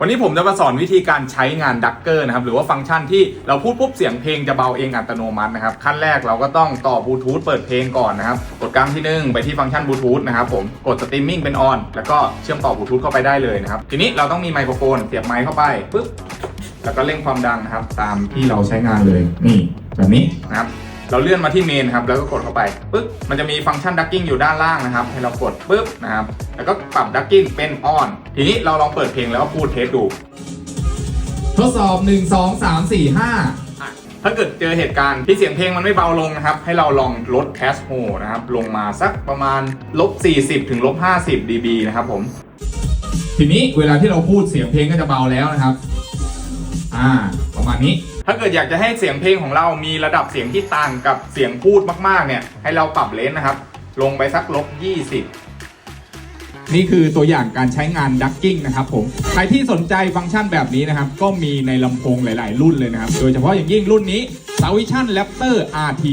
วันนี้ผมจะมาสอนวิธีการใช้งานดักเกอร์นะครับหรือว่าฟังก์ชันที่เราพูดปุ๊บเสียงเพลงจะเบาเองอัตโนมัตินะครับขั้นแรกเราก็ต้องต่อบลูทูธเปิดเพลงก่อนนะครับกดกลางที่หนึ่งไปที่ฟังก์ชันบลูทูธนะครับผมกดสตรีมมิ่งเป็นออนแล้วก็เชื่อมต่อบลูทูธเข้าไปได้เลยนะครับทีนี้เราต้องมีไมโครโฟนเสียบไมค์เข้าไปปุ๊บแล้วก็เร่งความดังนะครับ ตามที่เราใช้งานเลยนี่แบบนี้นะครับ เราเลื่อนมาที่เมนครับแล้วก็กดเข้าไปปึ๊บมันจะมีฟังก์ชันดักกิ้งอยู่ด้านล่างนะครับ ให้เรากดปึ๊บนะครับแล้วก็ปรับดักกิ้งเป็นออนทีนี้เราลองเปิดเพลงแล้วก็พูดเทสดู ทดสอบ 1 2 3 4 5อะถ้าเกิดเจอเหตุการณ์ที่เสียงเพลงมันไม่เบาลงนะครับ ให้เราลองลดแคสโฮนะครับลงมาสักประมาณลบ40ถึงลบ50 dB นะครับผมทีนี้เวลาที่เราพูดเสียงเพลงก็จะเบาแล้วนะครับ อ่า ประมาณนี้ ถ้าเกิดอยากจะให้เสียงเพลงของเรามีระดับเสียงที่ต่างกับเสียงพูดมากๆเนี่ยให้เราปรับเลนส์นะครับ ลงไปสักลบ 20 นี่คือตัวอย่างการใช้งานดักกิ้งนะครับผม ใครที่สนใจฟังก์ชันแบบนี้นะครับ ก็มีในลำโพงหลาย ๆ รุ่นเลยนะครับ โดยเฉพาะอย่างยิ่งรุ่นนี้ s a v i s i o n Raptor RT